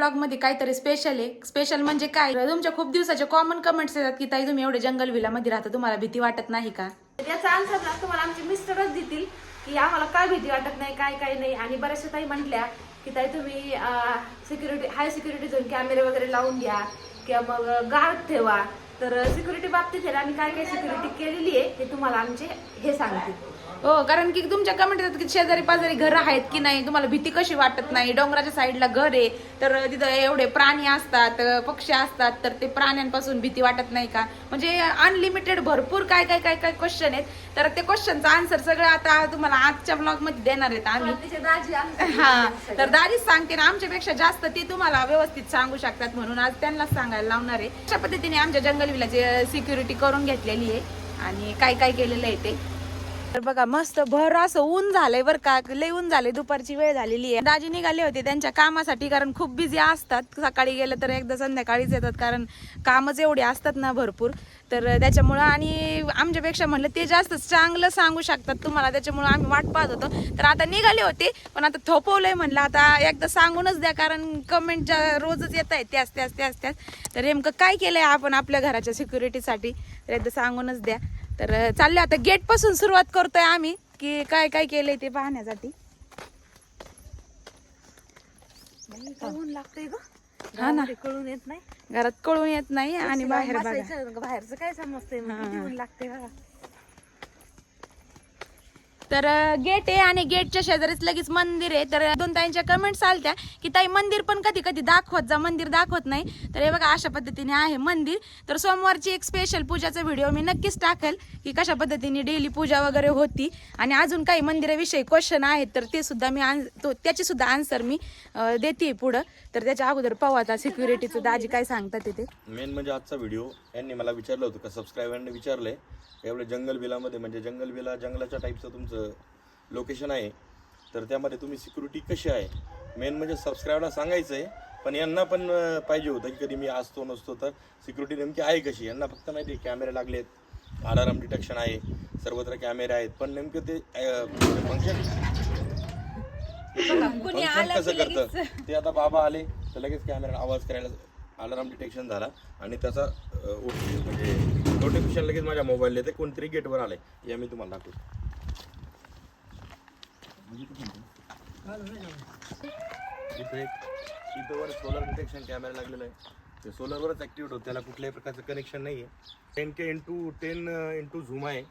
ब्लॉगमध्ये काहीतरी स्पेशल आहे. स्पेशल म्हणजे काय? तुमच्या खूप दिवसाचे कॉमन कमेंट्स येतात की ताई तुम्ही एवढे जंगल विलामध्ये राहता तुम्हाला भीती वाटत नाही का? त्याचा आन्सर ना तुम्हाला आमचे मिस्टरच देतील की आम्हाला काय भीती वाटत नाही काय काय नाही? आणि बऱ्याचशा ताई म्हटल्या की ताई तुम्ही सिक्युरिटी हाय सिक्युरिटी झोन कॅमेरे वगैरे लावून घ्या किंवा मग गार्ड ठेवा. तर सिक्युरिटी बाबतीत आम्ही काय काय सिक्युरिटी केलेली आहे ते तुम्हाला आमचे हे सांगतील. हो कारण की तुमच्या कमेंट येतात की शेजारी पाजारी घर आहेत की नाही तुम्हाला भीती कशी वाटत नाही? डोंगराच्या साईडला घर आहे तर तिथं एवढे प्राणी असतात पक्षी असतात तर ते प्राण्यांपासून भीती वाटत नाही का? म्हणजे अनलिमिटेड भरपूर काय काय काय काय क्वेश्चन आहेत. तर ते क्वेश्चनचं आन्सर सगळं आता तुम्हाला आजच्या ब्लॉगमध्ये देणार आहेत आम्ही. हा तर दारीच सांगते ना आमच्यापेक्षा जास्त ते तुम्हाला व्यवस्थित सांगू शकतात म्हणून आज त्यांनाच सांगायला लावणार आहे. अशा पद्धतीने आमच्या जंगल विलाची सिक्युरिटी करून घेतलेली आहे आणि काय काय केलेलं आहे ते. तर बघा मस्त भर असं ऊन झालंय बरं का. लय ऊन झालंय दुपारची वेळ झालेली आहे. दाजी निघाले होते त्यांच्या कामासाठी कारण खूप बिझी असतात. सकाळी गेलं तर एकदा संध्याकाळीच येतात कारण कामच एवढे असतात ना भरपूर. तर त्याच्यामुळं आणि आमच्यापेक्षा म्हणलं ते जास्त चांगलं सांगू शकतात तुम्हाला त्याच्यामुळं आम्ही वाट पाहत होतो. तर आता निघाले होते पण आता थोपवलंय म्हणलं आता एकदा सांगूनच द्या कारण कमेंट ज्या रोजच येत आहेत त्याच त्याच त्याच त्याच. तर नेमकं काय केलंय आपण आपल्या घराच्या सिक्युरिटीसाठी तर एकदा सांगूनच द्या. तर चालले आता गेटपासून सुरुवात करतोय आम्ही. की काय काय केलंय ते पाहण्यासाठी? ऊन लागतंय ग? हा ना. कळून येत नाही? घरात कळून येत नाही आणि बाहेर बघा. बसायचं, बाहेरचं काय समजतंय? मग किती ऊन लागतंय बघा. तर गेट आहे आणि गेटच्या शेजारीच लगेच मंदिर आहे. तर दोन ताईंच्या कमेंट्स आलत्या की ताई मंदिर पण कधी कधी दाखवत जा. मंदिर दाखवत नाही. तर हे बघा अशा पद्धतीने आहे मंदिर. तर सोमवारची एक स्पेशल पूजाचा व्हिडिओ मी नक्कीच टाकेल की कशा पद्धतीने डेली पूजा वगैरे होती आणि अजून काही मंदिराविषयी क्वेश्चन आहेत तर ते सुद्धा मी आन- तो त्याची सुद्धा आन्सर मी देते पुढं. तर त्याच्या अगोदर पाहू आता सिक्युरिटीचं दाजी काय सांगतात तिथे? मेन म्हणजे आजचा व्हिडिओ यांनी मला विचारलं होतं का? सबस्क्रायबरने विचारलंय. एवढे जंगल विलामध्ये म्हणजे जंगल विला जंगलाच्या टाईपचं तुमचं लोकेशन आहे तर त्यामध्ये तुम्ही सिक्युरिटी कशी आहे? मेन म्हणजे सबस्क्रायबरला सांगायचं आहे पण यांना पण पाहिजे होतं की कधी मी असतो नसतो तर सिक्युरिटी नेमकी आहे कशी? यांना फक्त माहिती आहे कॅमेरे लागलेत अलाराम डिटेक्शन आहे सर्वत्र कॅमेरे आहेत पण नेमकं ते फंक्शन फंक्शन कसं करतं? ते आता बाबा आले तर लगेच कॅमेरा आवाज करायला अलाराम डिटेक्शन झाला आणि त्याचा OTP म्हणजे नोटिफिकेशन लगेच माझ्या मोबाईल येते कोणतरी गेटवर आलंय. या मी तुम्हाला दाखवतो. इथं एक इथं वर सोलर डिटेक्शन कॅमेरा लागलेला आहे. ते सोलरवरच ॲक्टिवेट होतं त्याला कुठल्याही प्रकारचं कनेक्शन नाही आहे ten K into ten into zoom आहे.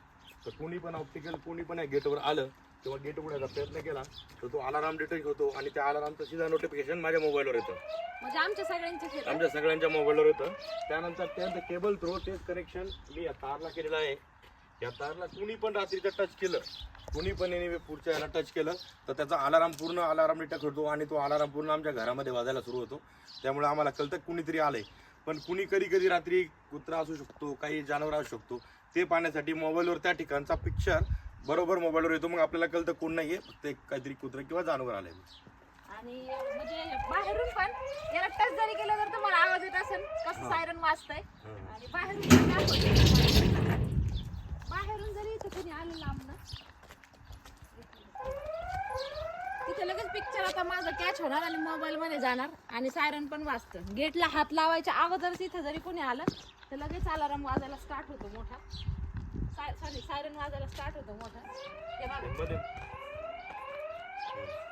तर कोणी पण ऑप्टिकल कोणी पण या गेटवर आलं किंवा गेट उघडायचा प्रयत्न केला तर तो अलाराम डिटेक्ट होतो आणि त्या अलारामचं सीधा नोटिफिकेशन माझ्या मोबाईलवर येतं. म्हणजे आमच्या सगळ्यांचे आमच्या सगळ्यांच्या मोबाईलवर येतं. त्यानंतर त्यांचं केबल थ्रो तेच कनेक्शन मी या तारला केलेलं आहे. या तारला कुणी पण रात्रीचं टच केलं कुणी पण याने पुढच्या याला टच केलं तर त्याचा अलाराम पूर्ण अलाराम डिटेक्ट होतो आणि तो अलाराम पूर्ण आमच्या घरामध्ये वाजायला सुरू होतो. त्यामुळे आम्हाला कळतं कुणीतरी आलंय. पण कुणी कधी कधी रात्री कुत्रा असू शकतो काही जनावर असू शकतो ते पाहण्यासाठी मोबाईलवर त्या ठिकाणचा पिक्चर बरोबर मोबाईलवर येतो. मग आपल्याला कळतं कोण नाही आहे फक्त एक काहीतरी कुत्रा किंवा जनावर आलंय. आणि म्हणजे बाहेरून पण याला टच जरी केलं तर तुम्हाला आवाज येत असेल कसं सायरन वाजतंय. आणि बाहेरून. बाहेरून जरी इथं कोणी आलं लांबनं तिथे लगेच पिक्चर आता माझं कॅच होणार आणि मोबाईल मध्ये जाणार आणि सायरन पण वाजतं. गेटला हात लावायच्या अगोदरच इथं जरी कोणी आलं तर लगेच अलाराम वाजायला स्टार्ट होतो मोठा. सॉरी सायरन वाजायला स्टार्ट होतो मोठा. ते बघा.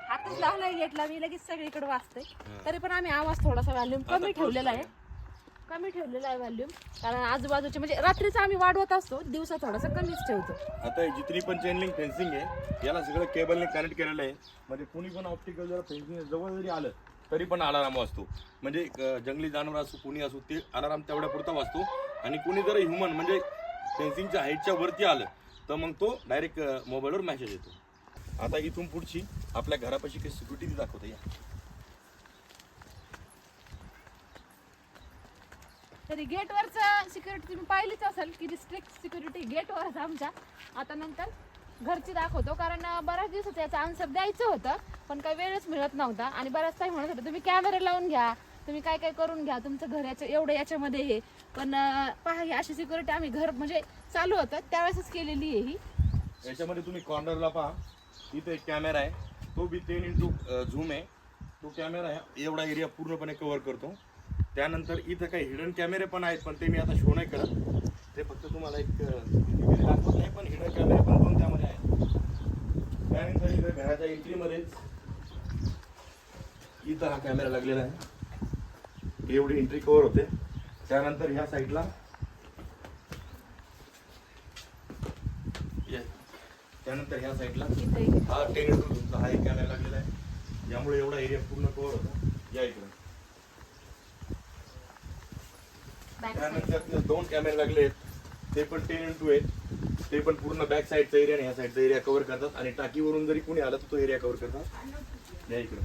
हातच लावलाय गेटला मी लगेच सगळीकडे वाचते तरी पण आम्ही आवाज थोडासा व्हॅल्यूम कमी ठेवलेला आहे. कमी ठेवलेला आहे व्हॅल्यूम कारण आजूबाजूचे म्हणजे रात्रीचा आम्ही वाढवत असतो दिवसा थोडासा कमीच ठेवतो. आता हे जितनी पण चेन लिंक फेन्सिंग आहे याला सगळं केबलने कनेक्ट केलेलं आहे. म्हणजे कुणी पण ऑप्टिकल जरा फेन्सिंग जवळ जरी आलं तरी पण अलाराम वाजतो. म्हणजे अं, जंगली जनावर असो कुणी असो ते अलाराम तेवढ्या पुरता वाजतो. आणि कुणी जर ह्युमन म्हणजे फेन्सिंगच्या हाईटच्या वरती आलं तर मग तो डायरेक्ट मोबाईलवर मॅसेज येतो. आता इथून पुढची आपल्या घरापाशी काही सिक्युरिटी दाखवता या तरी गेटवरचं सिक्युरिटी तुम्ही पाहिलीच असेल की स्ट्रिक्ट सिक्युरिटी गेटवरच आमच्या. आता नंतर घरची दाखवतो कारण बऱ्याच दिवसाचं याचा आन्सर द्यायचं होतं पण काही वेळच मिळत नव्हता. आणि बऱ्याच काही म्हणत होतं तुम्ही कॅमेरा लावून घ्या तुम्ही काय काय करून घ्या तुमचं घर याच्या एवढं याच्यामध्ये हे पण पहा ही अशी सिक्युरिटी आम्ही घर म्हणजे चालू होतं त्यावेळेसच केलेली आहे ही. याच्यामध्ये तुम्ही कॉर्नरला पहा इथे एक कॅमेरा आहे. तो बी टेन इंटू झूम आहे. तो कॅमेरा एवढा एरिया पूर्णपणे कव्हर करतो. त्यानंतर इथं काही हिडन कॅमेरे पण आहेत पण ते मी आता शो नाही करत. ते फक्त तुम्हाला एक दाखवत नाही पण हिडन कॅमेरे पण दोन त्यामध्ये आहेत. त्यानंतर इथं घराच्या एंट्रीमध्येच इथं हा कॅमेरा लागलेला आहे. एवढी एंट्री कव्हर होते. त्यानंतर ह्या साईडला. त्यानंतर ह्या साईडला हा टेन तुमचा हा एक कॅमेरा लागलेला आहे. यामुळे एवढा एरिया पूर्ण कव्हर होता. या इकडे. त्यानंतर दोन कॅमेरे लागले आहेत. ते पण टेन इंटू आहेत ते पण पूर्ण बॅक साईडचा एरिया आणि ह्या साईडचा एरिया कव्हर करतात. आणि टाकीवरून जरी कुणी आलं तर तो एरिया कव्हर करतात. या इकडे.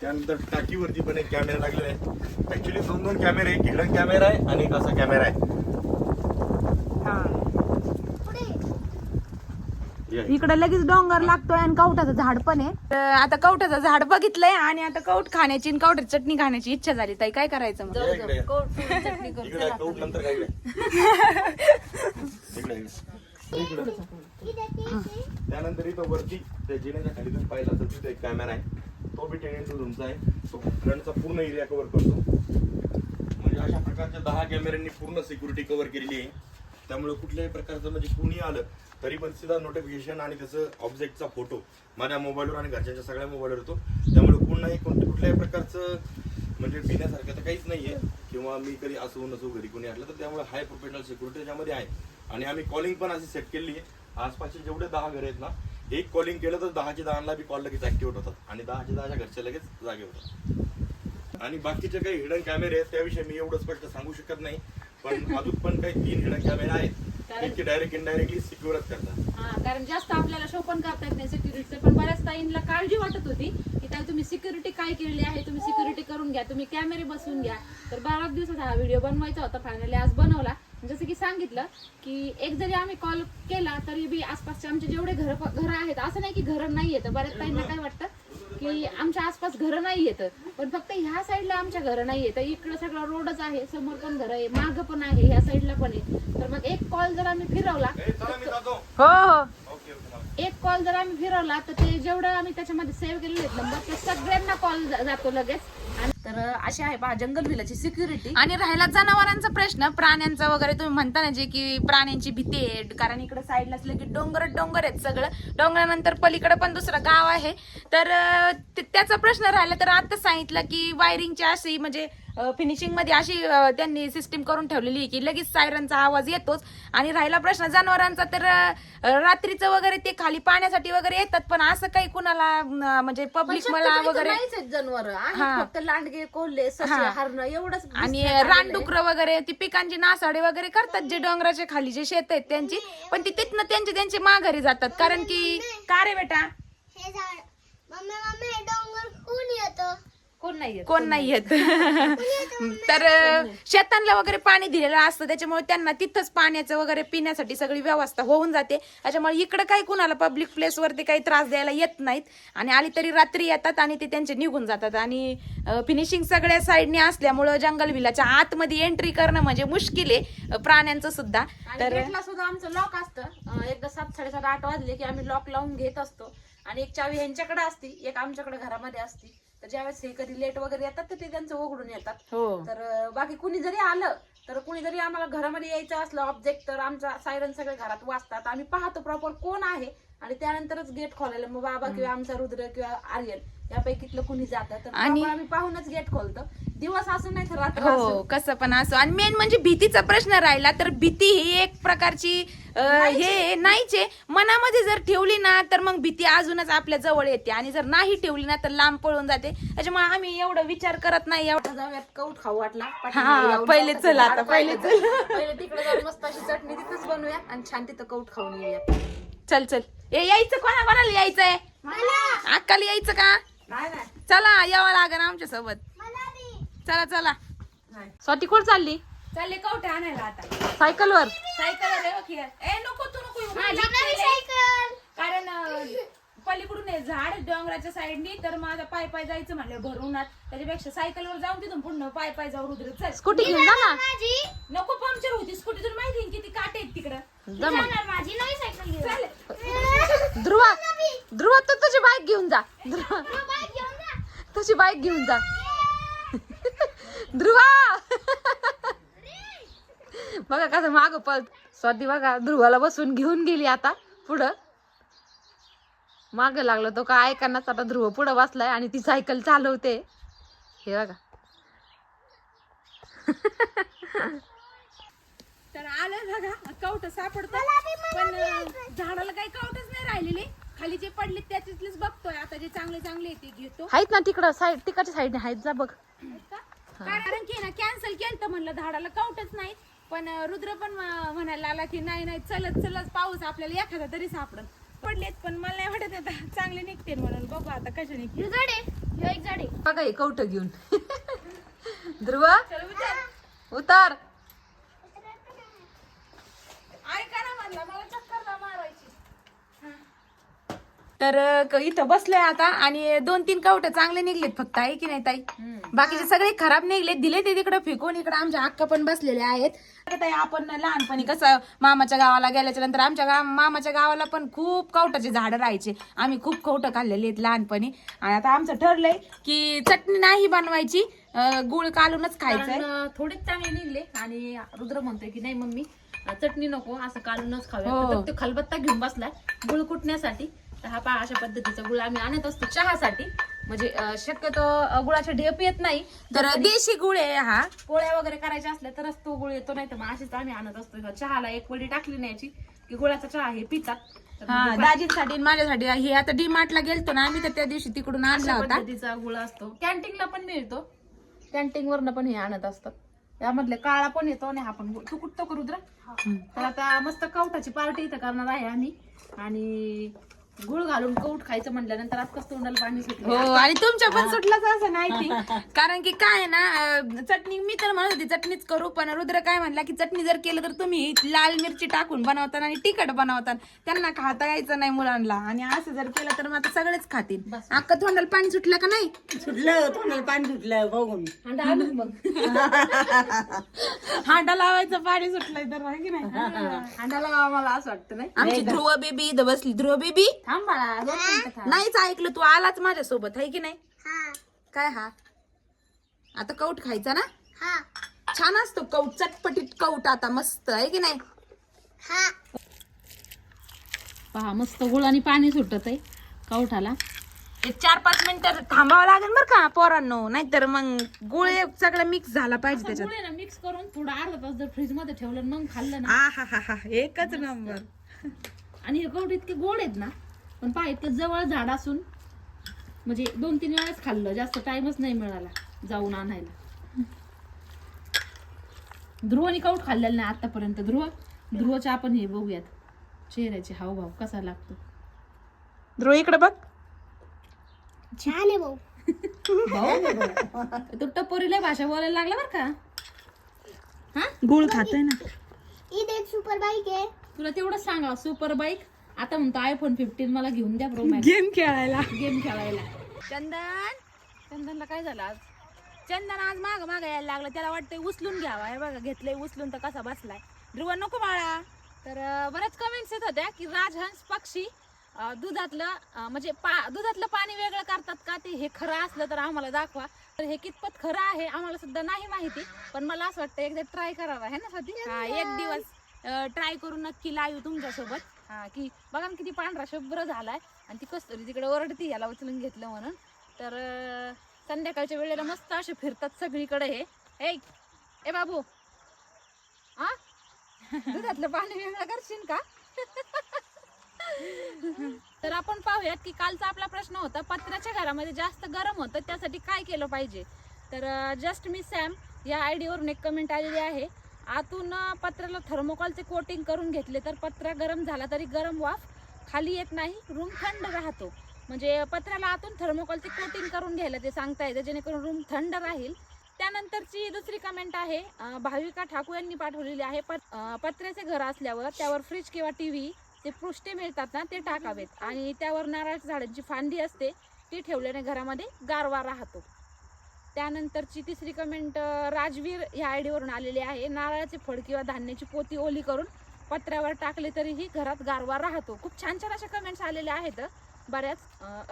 त्यानंतर टाकीवरती पण एक कॅमेरा लागलेला आहे. ऍक्च्युली दोन दोन कॅमेरे एक हिडन कॅमेरा आहे आणि एक असा कॅमेरा आहे. इकडे. लगेच डोंगर लागतोय आणि कवठाचं झाड पण आहे. तर आता कवठाचं झाड बघितलंय आणि आता कवठ खाण्याची आणि कवठाची चटणी खाण्याची इच्छा झाली. ताई काय करायचं मग. चटणी करू. त्यानंतर इथं वरती त्या जिन्याच्या खाली तुम्ही पाहिलं असेल तिथे एक कॅमेरा आहे. तो बी टेन इंटू तुमचा आहे. तो फ्रंटचा पूर्ण एरिया कव्हर करतो. म्हणजे अशा प्रकारच्या दहा कॅमेऱ्यांनी पूर्ण सिक्युरिटी कव्हर केलेली आहे. त्यामुळे कुठल्याही प्रकारचं म्हणजे कुणी आलं तरी पण सीधा नोटिफिकेशन आणि त्याचं ऑब्जेक्टचा फोटो माझ्या मोबाईलवर आणि घरच्यांच्या सगळ्या मोबाईलवर येतो. त्यामुळे कुणाही कोणत्या कुठल्याही प्रकारचं म्हणजे भिण्यासारखं तर काहीच नाही आहे किंवा मी कधी असू नसू घरी कोणी असलं तर त्यामुळे हाय प्रोफेशनल सिक्युरिटी त्याच्यामध्ये आहे. आणि आम्ही कॉलिंग पण अशी सेट केलेली आहे. आसपासचे जेवढे दहा घर आहेत ना एक कॉलिंग केलं तर दहाचे दहाला बी कॉल लगेच ऍक्टिव्ह होतात. आणि दहाचे दहाच्या घरचे लगेच जागे होतात. आणि बाकीचे काही हिडन कॅमेरे आहेत त्याविषयी मी एवढं स्पष्ट सांगू शकत नाही. पण अजून पण काही तीन कॅमेरे आहेत ते डायरेक्ट इनडायरेक्टली सिक्युअरच करतात. हा कारण जास्त आपल्याला शो पण करता येत नाही सिक्युरिटीचं पण बऱ्याच ताईंना काळजी वाटत होती की ताई तुम्ही सिक्युरिटी काय केलेली आहे? तुम्ही सिक्युरिटी करून घ्या. तुम्ही कॅमेरे बसवून घ्या. तर बारा दिवसात हा व्हिडिओ बनवायचा होता. फायनली आज बनवला. जसं की सांगितलं की एक जरी आम्ही कॉल केला तरी बी आसपासचे आमचे जेवढे घर घर आहेत असं नाही की घरं नाही येतं बऱ्याच ताईंना काय वाटतं? की आमच्या आसपास घरं नाही येतं. पण फक्त ह्या साईडला आमच्या घरं नाही येतं. इकडं सगळं रोडच आहे. समोर पण घर आहे. मागं पण आहे. ह्या साईडला पण आहे. तर मग एक कॉल जर आम्ही फिरवला ए, चला मी जातो. हो हो. ओके ओके एक कॉल जर आम्ही फिरवला तर ते जेवढं आम्ही त्याच्यामध्ये सेव्ह केलेले आहेत नंबर ते सगळ्यांना कॉल जातो लगेच. तर अशी आहे पहा जंगल विलाची सिक्युरिटी आणि राहिला जनावरांचा प्रश्न प्राण्यांचा वगैरे तुम्ही म्हणता ना जे की प्राण्यांची भीती आहे कारण इकडे साईडला असलं की डोंगर डोंगर आहेत सगळं. डोंगरानंतर पलीकडे पण दुसरं गाव आहे. तर ते- त्याचा प्रश्न राहिला तर आता सांगितलं की वायरिंगची अशी म्हणजे फिनिशिंगमध्ये अशी त्यांनी सिस्टीम करून ठेवलेली आहे की लगेच सायरनचा आवाज येतोच आणि राहिला प्रश्न जनावरांचा तर रात्रीचं वगैरे ते खाली पाण्यासाठी वगैरे येतात पण असं काही कुणाला म्हणजे पब्लिक मला वगैरे जनावर. फक्त लांडगे कोल्हे ससे. हरणं एवढंच आणि. रानडुकर वगैरे ती पिकांची नासाडे वगैरे करतात जे डोंगराच्या खाली जे शेत आहेत त्यांची पण ती तिथनं त्यांचे त्यांचे माघारी जातात कारण की का रे बेटा कोण नाही येत. कोण नाही येत? तर शेतांना वगैरे पाणी दिलेलं असतं त्याच्यामुळे त्यांना तिथंच पाण्याचं वगैरे पिण्यासाठी सगळी व्यवस्था होऊन जाते. त्याच्यामुळे इकडे काही कुणाला पब्लिक प्लेस वरती काही त्रास द्यायला येत नाहीत. आणि आली तरी रात्री येतात आणि ते त्यांचे निघून जातात. आणि फिनिशिंग सगळ्या साईडने असल्यामुळं जंगल विलाच्या आतमध्ये एंट्री करणं म्हणजे मुश्किल आहे अं, प्राण्यांचं सुद्धा. आणि तर गेटला सुद्धा आमचं लॉक असतं. अं, एकदा सात साडेसात आठ वाजले की आम्ही लॉक लावून घेत असतो. आणि एक चावी यांच्याकडे असती एक आमच्याकडे घरामध्ये असती. तर ज्यावेळेस हे कधी लेट वगैरे येतात तर ते त्यांचं उघडून येतात. हो. तर बाकी कुणी जरी आलं तर कुणी जरी आम्हाला घरामध्ये यायचं असलं ऑब्जेक्ट तर आमचा सायरन सगळे घरात वाचतात. आम्ही पाहतो प्रॉपर कोण आहे आणि त्यानंतरच गेट खोलायला मग बाबा किंवा आमचा रुद्र किंवा आर्यन. यापैकीतलं कुणी जातं तर आणि- आम्ही पाहूनच गेट खोलतो. दिवस असं नाही तर रात्र हो असं. कसं पण असो. आणि मेन म्हणजे भीतीचा प्रश्न राहिला तर भीती ही एक प्रकारची अं, हे नाहीच आहे. मनामध्ये जर ठेवली ना तर मग भीती अजूनच आपल्या जवळ येते. आणि जर नाही ठेवली ना तर लांब पळून जाते. त्याच्यामुळे आम्ही एवढं विचार करत नाही. एवढं आता जाऊयात कौट खाऊ वाटला. हा, जाऊन पहिले जाऊ. चल आता, पहिले. पहिले तिकडे जाऊन मस्त अशी चटणी तिथंच बनवूया आणि छान तिथं कौट खाऊन येऊया. चल चल. ए यायचं? कोणा कोणाला यायचंय? अक्काला यायचं का? चला यावं लागेल आमच्यासोबत चला. चला स्वाती कुठं चालली? चालले कवटे आणायला आता. सायकलवर? सायकल ए नको तू नको येऊ. माझी नवी सायकल. कारण अं, पलीकडून आहे झाड डोंगराच्या साईडनी तर माझा पाय पाय जायचं म्हणलं भरूनात त्याच्यापेक्षा सायकलवर जाऊन तिथून पुन्हा पाय पाय जाऊ रुद्र चल. स्कूटी घेऊन जा ना. माझी? नको पंक्चर होती स्कूटी तुला माहिती आहे किती काटे आहेत तिकडं. जा मग. जाणार माझी? नवी सायकल घेऊन. ध्रुवा. ध्रुव तू तुझी बाईक घेऊन जा. ध्रुव. तुझी बाईक घेऊन जा. ध्रुवा. बघा कसं माग पळत. स्वाती बघा ध्रुवाला बसून घेऊन गेली आता. पुढं. माग लागलो तो का ऐकानाच आता ध्रुव पुढं बसलाय आणि ती सायकल चालवते. हे बघा. तर आलं बघा. कवट सापडतं. पण झाडाला काही कवटच नाही राहिलेले. खाली जे पडले त्याच्यातलेच बघतोय. आता जे चांगले चांगले ते घेतो. आहेत ना तिकडं साईड तिकडच्या साईडने आहेत जा बघ. कारण की ना कॅन्सल केलं तर म्हणलं झाडाला कवटच नाही. पण रुद्र पण म्हणायला लागला की नाही नाही चलत चलत पाऊस आपल्याला एखादा तरी सापडत पडलेत पण मला नाही वाटत आता चांगले निघते म्हणून. बघू आता कशा निघते एक झाडे. बघा हे कवट घेऊन. ध्रुव उतार. ऐका ना म्हणला मला चक्कर मारायची तर क- इथं बसलोय आता आणि दोन तीन कवट चांगले निघलेत फक्त आहे की नाही ताई? बाकीचे सगळे खराब निघलेत दिले ते तिकडे फेकून इकडे आमच्या अक्का पण बसलेले आहेत. आता ताई आपण लहानपणी कसं मामाच्या गावाला गेल्याच्यानंतर आमच्या गाव मामाच्या गावाला पण खूप कवटाचे झाडं राहायचे. आम्ही खूप कवटं खाल्लेली आहेत लहानपणी. आणि आता आमचं ठरलंय की चटणी नाही बनवायची अं, गुळ कालूनच खायचंय. कारण थोडेच चांगले निघले आणि रुद्र म्हणतोय की नाही मम्मी चटणी नको असं काढूनच खाऊया. हो. तर तो खलबत्ता घेऊन बसलाय गुळ कुटण्यासाठी. तर हा पहा अशा पद्धतीचा गुळ आम्ही आणत असतो चहासाठी. म्हणजे शक्यतो गुळाचे ढेप येत नाही तर देशी गुळ आहे हा. पोळ्या वगैरे करायच्या असल्या तरच तो गुळ येतो नाही तर मग अशीच आम्ही आणत असतो. चहाला एक वडी टाकली न्यायची की गुळाचा चहा हे पितात. हा दाजींसाठी माझ्यासाठी. हे आता डी मार्टला गेलतो ना आम्ही तर त्या दिवशी तिकडून आणला होता. पद्धतीचा गुळ असतो. कॅन्टीनला पण मिळतो. कॅन्टीन वरनं पण हे आणत असतात त्यामधले काळा पण येतो आणि हा पण तू कुठतो करू तर आता मस्त कवटाची पार्टी इथं करणार आहे आम्ही. आणि गुळ घालून कौट खायचं म्हटल्यानंतर आज कसं तोंडाला पाणी हो सुटलं आणि तुमच्या पण सुटलाच असं नाही ती कारण की काय आहे ना अं, चटणी मी तर म्हणत होती चटणीच करू पण रुद्र काय म्हणला की चटणी जर केलं तर तुम्ही लाल मिरची टाकून बनवता आणि तिखट बनवतात त्यांना खाता यायचं नाही मुलांना. आणि असं जर केलं तर मग आता सगळेच खातील. अक्का तोंडाला पाणी सुटलं का नाही? सुटलं तोंडाला पाणी सुटलं बघून. आणि मग. हांडा लावायचं पाणी सुटलंय तर आहे की नाही? आम्हाला असं वाटतं नाही? आमची ध्रुव बेबी इथं बसली. ध्रुव बेबी? थांब बाळा दोन मिनिटं थांब. नाहीच ऐकलं तू आलाच माझ्यासोबत आहे की नाही? हा. काय हा? आता कौट खायचा ना? हा. छान असतो कौट चटपटीत कौट आता मस्त आहे की नाही? हा. पहा मस्त गुळ आणि पाणी सुटत आहे कवठाला एक चार पाच मिनिटं थांबावं लागेल बरं का पोरांनो. नाहीतर मग गुळ सगळं मिक्स झाला पाहिजे त्याच्यात. गुळ ना मिक्स करून थोडं अर्धा तास जर फ्रीजमध्ये ठेवलं आणि मग खाल्लं ना. आ हा हा हा एकच नंबर. आणि हे कवठ इतके गोड आहेत ना पण पहा इतकं जवळ झाड असून म्हणजे दोन तीन वेळाच खाल्लं जास्त टाइमच नाही मिळाला जाऊन आणायला. ध्रुवनी कवठ खाल्लेलं नाही आतापर्यंत? ध्रुव ध्रुवचे आपण हे बघूयात. चेहऱ्याचे हावभाव कसा लागतो? ध्रुव इकडे बघ. छान आहे भाऊ. तो टपोरीला भाषा बोलायला लागला बरं का? गुळ खातोय ना. इथे एक सुपर बाईक आहे. तुला तेवढंच सांगा सुपर बाईक आता म्हणतो आयफोन फिफ्टीन मला घेऊन द्या प्रो गेम खेळायला. गेम खेळायला. चंदन? चंदनला काय झालं आज? चंदन आज माग माग यायला लागलं. त्याला वाटतंय उचलून घ्यावा. हे बघा घेतलंय उचलून तर कसा बसलाय. ध्रुव नको बाळा. तर बऱ्याच कमेंट्स येत होत्या की राजहंस पक्षी अं, दुधातलं अं, म्हणजे पा दुधातलं पाणी वेगळं करतात का? ते हे खरं असलं तर आम्हाला दाखवा. तर हे कितपत खरं आहे आम्हाला सुद्धा नाही माहिती. पण मला असं वाटतं एकदा ट्राय करावं. आहे ना स्वाती हा एक दिवस ट्राय करून नक्की लाईव्ह तुमच्यासोबत. हा की बघा ना किती पांढरा शुभ्र झालाय. आणि ती कस्तुरी तिकडे ओरडती याला उचलून घेतलं म्हणून. तर संध्याकाळच्या वेळेला मस्त असे फिरतात सगळीकडे हे. ए ए बाबू. आ? दुधातलं पाणी वेगळं करशील का? तर आपण पाहूयात की कालचा आपला प्रश्न होता पत्र्याच्या घरामध्ये जास्त गरम होतं त्यासाठी काय केलं पाहिजे? तर जस्ट मी सॅम या आयडीवरून एक कमेंट आलेली आहे. आतून पत्र्याला थर्मोकॉलचे कोटिंग करून घेतले तर पत्रा गरम झाला तरी गरम वाफ खाली येत नाही रूम थंड राहतो. म्हणजे पत्र्याला आतून थर्मोकॉलचे कोटिंग करून घ्यायला ते सांगता येतं जेणेकरून रूम थंड राहील. त्यानंतरची दुसरी कमेंट आहे भाविका ठाकूर यांनी पाठवलेली आहे पत पत्र्याचे घर असल्यावर त्यावर फ्रीज किंवा टी व्ही ते पृष्ठे मिळतात ना ते टाकावेत. आणि त्यावर नारळाच्या झाडांची फांदी असते ती ठेवल्याने घरामध्ये गारवा राहतो. त्यानंतरची तिसरी कमेंट राजवीर ह्या आयडीवरून आलेली आहे. नारळाचे फळ किंवा धान्याची पोती ओली करून पत्र्यावर टाकले तरीही घरात गारवा राहतो. खूप छान छान अशा कमेंट्स आलेल्या आहेत. बऱ्याच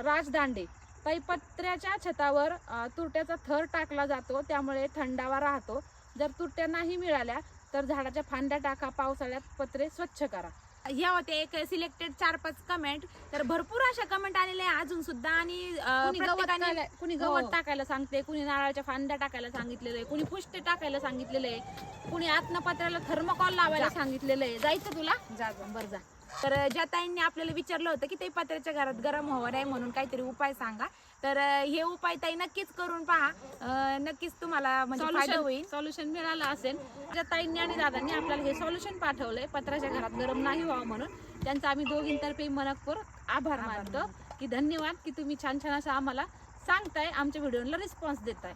राजदांडे. ताई पत्र्याच्या छतावर तुरट्याचा थर टाकला जातो. त्यामुळे थंडावा राहतो. जर तुरट्या नाही मिळाल्या तर झाडाच्या फांद्या टाका पावसाळ्यात पत्रे स्वच्छ करा. ह्या होत्या एक सिलेक्टेड चार पाच कमेंट तर भरपूर अशा कमेंट आलेल्या आहे अजून सुद्धा आणि अं, कुणी गवत प्रत्येकाने टाकायला- कुणी हो. गवत टाकायला सांगते कुणी नारळाच्या फांद्या टाकायला सांगितलेलं आहे कुणी फुष्टे टाकायला सांगितलेलं आहे कुणी आत्न पत्र्याला थर्मकॉल लावायला सांगितलेलं आहे. जायचं तुला? जा बरं जा. तर ज्या ताईंनी आपल्याला विचारलं होतं की ते पत्र्याच्या घरात गरम हवं नाही म्हणून काहीतरी उपाय सांगा. तर हे उपाय ताई नक्कीच करून पहा. नक्कीच तुम्हाला म्हणजे फायदा होईल. सॉल्युशन मिळालं असेल. ज्या ताईंनी आणि दादांनी आपल्याला हे सॉल्युशन पाठवलंय. पत्राच्या घरात गरम नाही व्हावं म्हणून. त्यांचा आम्ही दोघींतर्फे मनपूर्वक आभार मानतो. की धन्यवाद की तुम्ही छान छान असं आम्हाला सांगताय आमच्या व्हिडिओला रिस्पॉन्स देताय.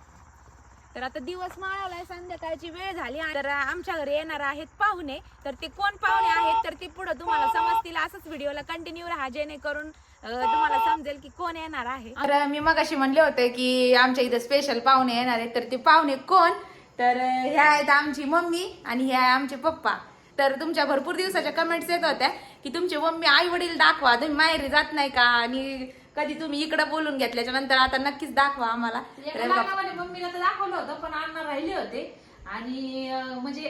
तर आता दिवस माळवलाय संध्याकाळची वेळ झाली तर आमच्या घरी येणार आहेत पाहुणे. तर ते कोण पाहुणे आहेत? तर ते पुढे तुम्हाला समजतील. असंच व्हिडिओला कंटिन्यू राहा जेणेकरून तुम्हाला समजेल की कोण येणार आहे? तर मी मगाशी म्हणले होते की आमच्या इथे स्पेशल पाहुणे येणार आहेत. तर ते पाहुणे कोण? तर ह्या आहेत आमची मम्मी आणि ह्या आहे आमचे पप्पा. तर तुमच्या भरपूर दिवसाच्या कमेंट्स येत होत्या की तुमचे मम्मी आई वडील दाखवा. तुम्ही माहेरी जात नाही का? आणि कधी तुम्ही इकडे बोलून घेतल्याच्या नंतर आता नक्कीच दाखवा आम्हाला. मम्मीला तर दाखवलं होतं पण अण्णा राहिले होते. आणि म्हणजे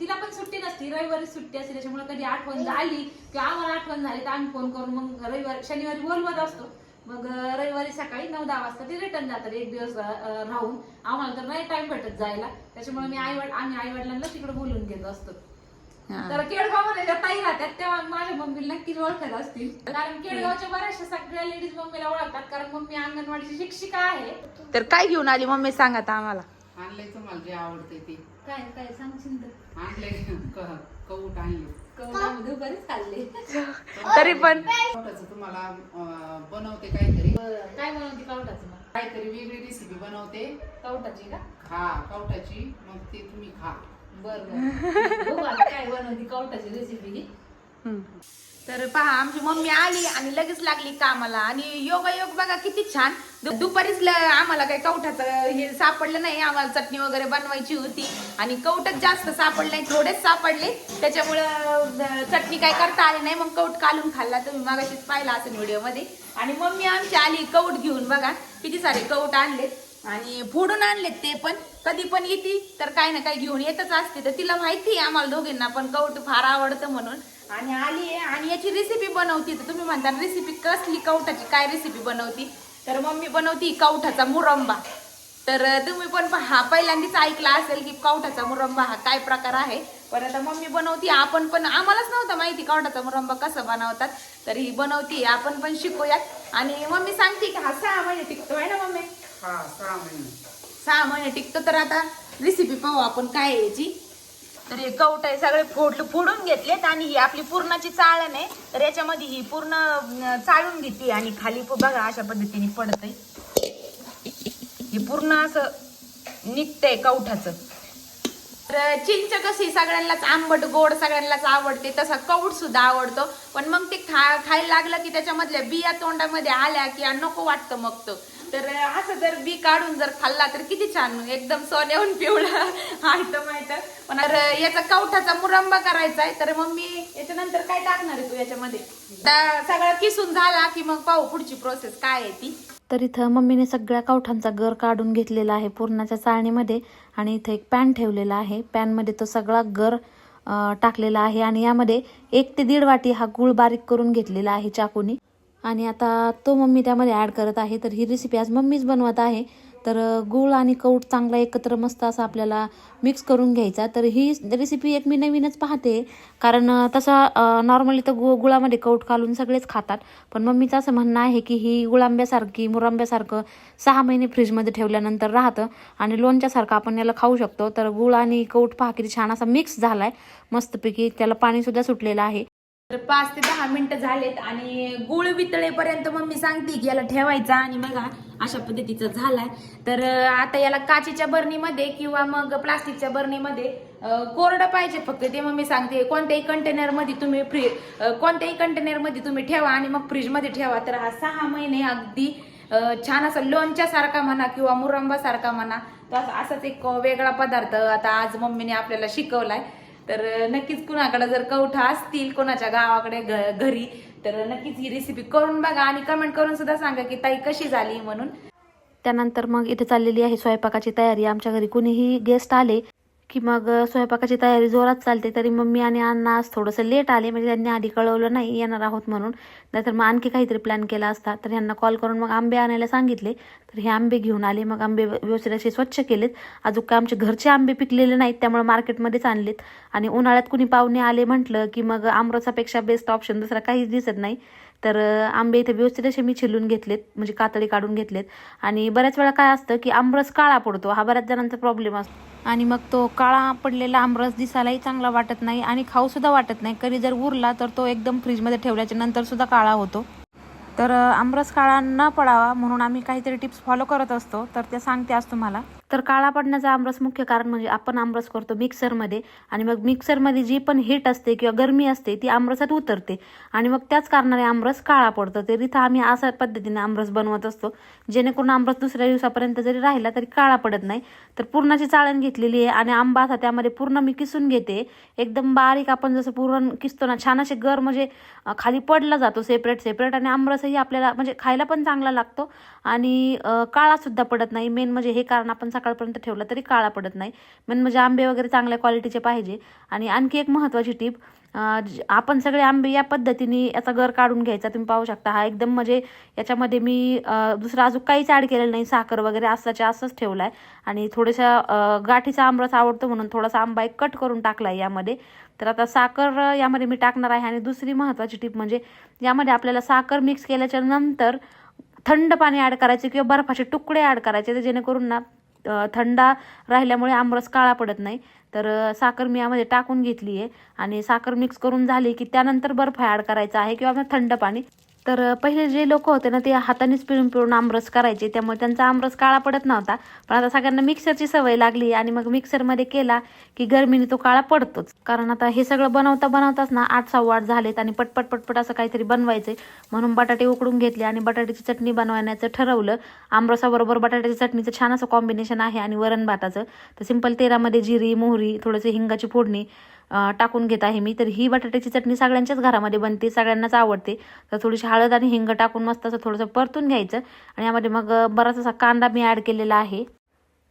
तिला पण सुट्टी नसती. रविवारी सुट्टी असते त्याच्यामुळे कधी आठवण झाली किंवा आम्हाला आठवण झाली तर आम्ही फोन करून मग रविवारी शनिवारी बोलवत असतो. मग रविवारी सकाळी नऊ दहा वाजता ते रिटर्न जातात एक दिवस राहून. आम्हाला तर नाही टाइम भेटत जायला. त्याच्यामुळे मी आई आम्ही आई वडिलांना तिकडे बोलून घेत असतो. हा. तर केडगावमध्ये ज्या ताई राहतात तेव्हा माझ्या मम्मीला नक्कीच ओळखत असतील. कारण केडगावच्या बऱ्याचशा सगळ्या लेडीज मम्मीला ओळखतात. कारण मम्मी अंगणवाडीची शिक्षिका आहे. तर काय घेऊन आली मम्मी सांगा आम्हाला? आणलंय तुम्हाला जे आवडते ते. काय काय सांगशील तर आणलंय क- कौट आणले. कवडामध्ये बरेच खाल्ले. तरी पण कौटाचं तुम्हाला अं, बनवते काहीतरी. काय बनवते कवटाचं मग? काहीतरी वेगळी रेसिपी बनवते. कवटाची का? खा कौटाची मग ते तुम्ही खा. बर बर. बघू आता काय बनवते कवटाची रेसिपी ही. तर पहा आमची मम्मी आली आणि लगेच लागली कामाला. आणि योगायोग बघा किती छान. दुपारीच आम्हाला काही कवठाचं हे सापडलं नाही. आम्हाला चटणी वगैरे बनवायची होती. आणि कवटच जास्त सापडले नाही थोडेच सापडले. त्याच्यामुळं चटणी काय करता आली नाही. मग कवट कालून खाल्ला. तुम्ही मागाशीच पाहिला असेल व्हिडिओमध्ये. आणि मम्मी आमची आली कवट घेऊन बघा. किती सारे कवट आणलेत. आणि फोडून आणलेत ते पण. कधी पण येते तर काही ना काही घेऊन येतच असते. तर तिला माहिती आहे आम्हाला दोघींना पण कवट फार आवडतं म्हणून. आणि आली आहे आणि याची रेसिपी बनवती तर तुम्ही म्हणता रेसिपी कसली? कवठाची काय रेसिपी बनवती? तर मम्मी बनवती कवठाचा मुरंबा. तर तुम्ही पण पहा पहिल्यांदाच ऐकला असेल की कवठाचा मुरंबा हा काय प्रकार आहे. पण आता मम्मी बनवती आपण पण आम्हालाच नव्हतं माहिती कवठाचा मुरंबा कसं बनवतात. तर ही बनवती आपण पण शिकूयात. आणि मम्मी सांगते की हा सहा महिने टिकतो आहे ना मम्मी? हा सहा महिने. सहा महिने टिकतो. तर आता रेसिपी पाहू आपण काय याची. तर हे कवट आहे सगळे फोड फोडून घेतलेत आणि ही आपली पूर्णाची चाळण आहे. तर याच्यामध्ये ही पूर्ण चाळून घेतली आणि खाली बघा अशा पद्धतीने पडतंय. हे पूर्ण असं निघतंय कवठाचं. तर चिंच कशी सगळ्यांनाच आंबट गोड सगळ्यांनाच आवडते तसा कवड सुद्धा आवडतो. पण मग ते खा खायला लागलं की त्याच्यामधल्या बिया तोंडामध्ये आल्या की नको वाटतं मग तर. तर असं जर बी काढून जर खाल्ला तर किती छान. एकदम सोन्याहून पिवळा. आयतं माहीत पण याचा कवठाचा मुरंबा करायचा आहे. तर मग मी याच्यानंतर काय टाकणार आहे तू याच्यामध्ये? सगळं किसून झाला की मग पाहू पुढची प्रोसेस काय आहे ती. तर इथं मम्मीने सगळ्या कवठांचा गर काढून घेतलेला आहे पूर्णाच्या चाळणीमध्ये आणि इथं एक पॅन ठेवलेला आहे. पॅनमध्ये तो सगळा गर टाकलेला आहे आणि यामध्ये एक ते दीड वाटी हा गूळ बारीक करून घेतलेला आहे चाकूनी. आणि आता तो मम्मी त्यामध्ये ॲड करत आहे तर ही रेसिपी आज मम्मीच बनवत आहे. तर गुळ गूळ आणि कौट चांगला एकत्र मस्त असं आपल्याला मिक्स करून घ्यायचा. तर ही रेसिपी एक मी नवीनच पाहते. कारण तसं नॉर्मली तर गु गुळामध्ये कौट घालून सगळेच खातात. पण मम्मीचं असं म्हणणं आहे की ही गुळांब्यासारखी मुरांब्यासारखं सहा महिने फ्रीजमध्ये ठेवल्यानंतर राहतं. आणि लोणच्यासारखं आपण याला खाऊ शकतो. तर गुळ आणि कौट पहा किती छान असा मिक्स झाला आहे मस्तपैकी त्याला पाणीसुद्धा सुटलेलं आहे. तर पाच ते दहा मिनिटं झालेत आणि गुळ वितळेपर्यंत मम्मी सांगते की याला ठेवायचा आणि बघा अशा पद्धतीचा झालाय. तर आता याला काचेच्या बरणीमध्ये किंवा मग प्लास्टिकच्या बरणीमध्ये कोरडं पाहिजे फक्त. ते मम्मी सांगते कोणत्याही कंटेनरमध्ये तुम्ही फ्री कोणत्याही कंटेनरमध्ये तुम्ही ठेवा आणि मग फ्रीजमध्ये ठेवा. तर हा सहा महिने अगदी छान असं लोणच्या सारखा म्हणा किंवा मुरंबा सारखा म्हणा तर असा- असाच एक वेगळा पदार्थ आता आज मम्मीने आपल्याला शिकवलाय. तर नक्कीच कुणाकडे जर कवठा असतील कोणाच्या गावाकडे घरी तर नक्कीच ही रेसिपी करून बघा आणि कमेंट करून सुद्धा सांगा की ताई कशी झाली म्हणून. त्यानंतर मग इथे चाललेली आहे स्वयंपाकाची तयारी. आमच्या घरी कुणीही गेस्ट आले की मग स्वयंपाकाची तयारी जोरात चालते तरी मम्मी आणि अण्णा आज थोडंसं लेट आले म्हणजे त्यांनी आधी कळवलं नाही येणार आहोत म्हणून. नाहीतर मग आणखी काहीतरी प्लॅन केला असता. तर ह्यांना कॉल करून मग आंबे आणायला सांगितले. तर हे आंबे घेऊन आले. मग आंबे व्यवस्थित असे स्वच्छ केलेत. अजून काय आमचे घरचे आंबे पिकलेले नाहीत त्यामुळे मार्केटमध्येच आणलेत. आणि उन्हाळ्यात कुणी पाहुणे आले म्हटलं की मग आमरसापेक्षा बेस्ट ऑप्शन दुसरा काहीच दिसत नाही. तर आंबे इथे व्यवस्थित असे मी छिलून घेतलेत म्हणजे कातडी काढून घेतलेत. आणि बऱ्याच वेळा काय असतं की आमरस काळा पडतो हा बऱ्याच जणांचा प्रॉब्लेम असतो. आणि मग तो काळा पडलेला आमरस दिसायलाही चांगला वाटत नाही आणि खाऊ सुद्धा वाटत नाही. कधी जर उरला तर तो एकदम फ्रीजमध्ये ठेवल्याच्या नंतर सुद्धा काळा होतो. तर आमरस काळा न पडावा म्हणून आम्ही काहीतरी टिप्स फॉलो करत असतो. तर त्या सांगते आज तुम्हाला. तर काळा पडण्याचं आमरस मुख्य कारण म्हणजे आपण आमरस करतो मिक्सरमध्ये आणि मग मिक्सरमध्ये जी पण हीट असते किंवा गरमी असते ती आमरसात उतरते. आणि मग त्याच कारणाने आमरस काळा पडतो. तर इथं आम्ही अशा पद्धतीने आमरस बनवत असतो. जेणेकरून आमरस दुसऱ्या दिवसापर्यंत जरी राहिला तरी काळा पडत नाही. तर पूर्णाची चाळण घेतलेली आहे आणि आंबा असा त्यामध्ये पूर्ण मी किसून घेते. एकदम बारीक आपण जसं पुरण किसतो ना छान असे गर म्हणजे खाली पडला जातो सेपरेट सेपरेट आणि आमरसही आपल्याला म्हणजे खायला पण चांगला लागतो. आणि काळासुद्धा काळा सुद्धा पडत नाही. मेन म्हणजे हे कारण आपण सकाळपर्यंत ठेवला तरी काळा पडत नाही. मेन म्हणजे आंबे वगैरे चांगल्या क्वालिटीचे पाहिजे. आणि आणखी एक महत्त्वाची टीप आपण सगळे आंबे या पद्धतीने याचा गर काढून घ्यायचा तुम्ही पाहू शकता. हा एकदम म्हणजे याच्यामध्ये मी दुसरा दुसरं अजून काहीच ॲड केलेलं नाही. साखर वगैरे असाच्या असंच ठेवलं आहे आणि थोड्याशा गाठीचा आंबरस आवडतो म्हणून थोडासा आंबा एक कट करून टाकला आहे यामध्ये. तर आता साखर यामध्ये मी टाकणार आहे. आणि दुसरी महत्त्वाची टीप म्हणजे यामध्ये आपल्याला साखर मिक्स केल्याच्यानंतर थंड पाणी ॲड करायचे किंवा बर्फाचे तुकडे ॲड करायचे. तर जेणेकरून ना थंडा राहिल्यामुळे आमरस काळा पडत नाही. तर साखर मी यामध्ये टाकून घेतली आहे आणि साखर मिक्स करून झाली की त्यानंतर बर्फ ॲड करायचा आहे किंवा थंड पाणी. तर पहिले जे लोक होते ना ते हातानेच पिळून पिळून आमरस करायचे. त्यामुळे त्यांचा आमरस काळा पडत नव्हता. पण आता सगळ्यांना मिक्सरची सवय लागली आणि मग मिक्सरमध्ये केला की गरमीने तो काळा पडतोच. कारण आता हे सगळं बनवता बनवताच ना आठ सव्वा आठ झालेत आणि पटपट पटपट असं काहीतरी बनवायचे. म्हणून बटाटे उकडून घेतले आणि बटाट्याची चटणी बनवण्याचं ठरवलं. आमरसाबरोबर बटाट्याच्या चटणीचं छान असं कॉम्बिनेशन आहे आणि वरण भाताचं. तर सिंपल तेलामध्ये जिरी मोहरी थोडंसं हिंगाची फोडणी टाकून घेत आहे मी. तर ही बटाट्याची चटणी सगळ्यांच्याच घरामध्ये बनते सगळ्यांनाच आवडते. तर थोडीशी हळद आणि हिंग टाकून मस्त असं थोडंसं परतून घ्यायचं. आणि यामध्ये मग बराच असा कांदा मी ॲड केलेला आहे.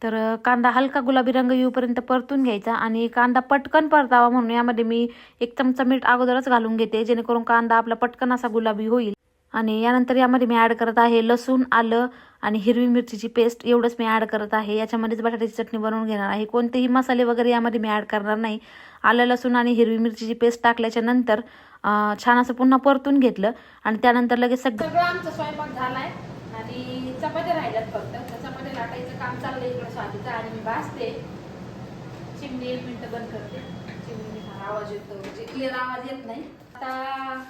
तर कांदा हलका गुलाबी रंग येऊपर्यंत परतून घ्यायचा आणि कांदा पटकन परतावा म्हणून यामध्ये मी एक चमचा मीठ अगोदरच घालून घेते जेणेकरून कांदा आपला पटकन असा गुलाबी होईल. आणि यानंतर यामध्ये मी ॲड करत आहे लसूण आलं आणि हिरवी मिरचीची पेस्ट एवढंच मी ॲड करत आहे. याच्यामध्येच बटाट्याची चटणी बनवून घेणार आहे. कोणतेही मसाले वगैरे यामध्ये मी ॲड करणार नाही. आलं लसूण आणि हिरवी मिरचीची पेस्ट टाकल्याच्या नंतर छान असं पुन्हा परतून घेतलं आणि त्यानंतर लगेच सगळं आमचं आमचा स्वयंपाक झालाय आणि चपात्या राहिल्यात फक्त. चपात्या लाटायचं काम चाललंय इकडे स्वातीचं आणि मी भासते चिमणी एक मिनिट बंद करते. चिमणी आवाज येतो म्हणजे क्लिअर आवाज येत नाही. आता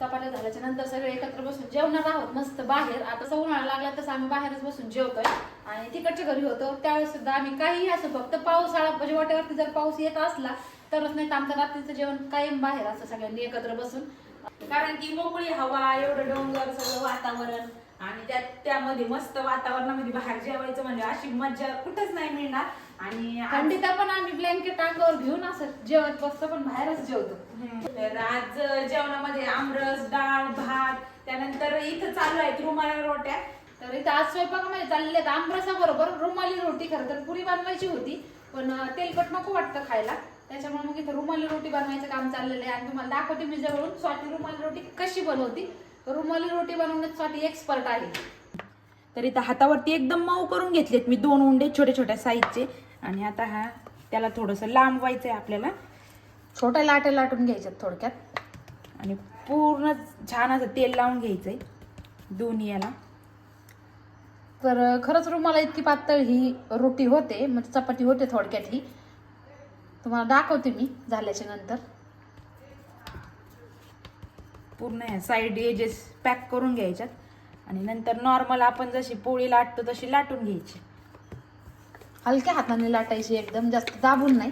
चपात्या झाल्याच्यानंतर सगळे एकत्र बसून जेवणार आहोत मस्त बाहेर. आता असं उन्हाळा लागला तसं आम्ही बाहेरच बसून जेवतोय. आणि तिकडच्या घरी होतो. त्यावेळेस सुद्धा आम्ही काही असो फक्त पावसाळा म्हणजे वाटेवरती जर पाऊस येत असला तरच नाही तर आमचं रात्रीचं जेवण कायम बाहेर असं सगळ्यांनी एकत्र बसून. कारण की मोकळी हवा एवढं डोंगर सगळं वातावरण आणि त्यात त्यामध्ये मस्त वातावरणामध्ये बाहेर जेवायचं म्हणजे अशी मज्जा कुठंच नाही मिळणार. आणि थंडीत पण आम्ही ब्लँकेट अंगावर घेऊन असं जेवत बसतो पण बाहेरच जेवतो. तर आज जेवणामध्ये आमरस डाळ भात त्यानंतर इथं चालू आहेत रुमाला रोट्या. तर इथं आज स्वयंपाकामध्ये चाललेले आहेत आमरसाबरोबर रुमाली रोटी खरं तर पुरी बनवायची होती पण तेलकट नको वाटतं खायला. त्याच्यामुळे मग इथं रुमाली रोटी बनवायचं काम चाललेलं आहे. आणि तुम्हाला दाखवते मी जवळून स्वाती रुमाली रोटी कशी बनवती. रुमाली रोटी बनवण्यात स्वाती एक्सपर्ट आहे. तर इथं हातावरती एकदम मऊ करून घेतलेत मी दोन उंडे छोट्या छोट्या साईजचे आणि आता हा त्याला थोडंसं लांब व्हायचं आहे आपल्याला. छोट्या लाट्या लाटून घ्यायच्यात थोडक्यात. आणि पूर्ण छान असं तेल लावून घ्यायचं आहे दोन्ही याला. तर खरंच रुमाला इतकी पातळ ही रोटी होते म्हणजे चपाती होते थोडक्यात ही. तुम्हाला दाखवते मी झाल्याच्यानंतर. पूर्ण ह्या साईड एजेस पॅक करून घ्यायच्यात. आणि नंतर नॉर्मल आपण जशी पोळी लाटतो तशी लाटून घ्यायची. हलक्या हाताने लाटायची एकदम जास्त दाबून नाही.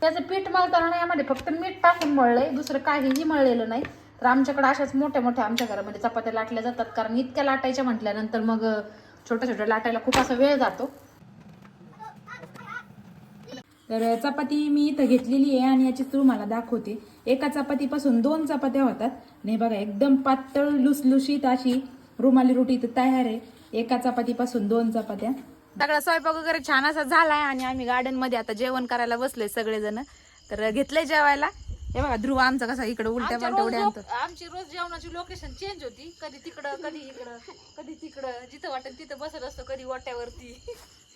त्याचं पीठ मळताना यामध्ये फक्त मीठ टाकून मळलंय दुसरं काहीही मळलेलं नाही. तर आमच्याकडे अशाच मोठ्या मोठ्या आमच्या घरामध्ये चपात्या लाटल्या जातात. कारण इतक्या लाटायच्या म्हटल्यानंतर मग छोट्या छोट्या लाटायला खूप असा वेळ जातो. तर चपाती मी इथं घेतलेली आहे आणि याची तुम्हाला दाखवते. एका चपातीपासून दोन चपात्या होतात. आणि बघा एकदम पातळ लुसलुशीत अशी रुमाली रोटी इथं तयार आहे. एका चपातीपासून दोन चपात्या. सगळा स्वयंपाक वगैरे छान असा झालाय आणि आम्ही गार्डनमध्ये आता जेवण करायला बसलोय सगळेजण. तर घेतलंय जेवायला. हे बघा ध्रुव आमचा कसा इकडे उलट्या आमच्या पालट्या रोज उड्या आणतो लोक- आमची रोज जेवणाची लोकेशन चेंज होती. कधी तिकडं कधी इकडं कधी तिकडं. जिथं वाटेल तिथं बसत असतो कधी वाट्यावरती.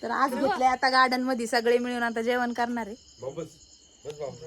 तर आज घेतलंय आता गार्डनमध्ये. सगळे मिळून आता जेवण करणार आहे. बस बस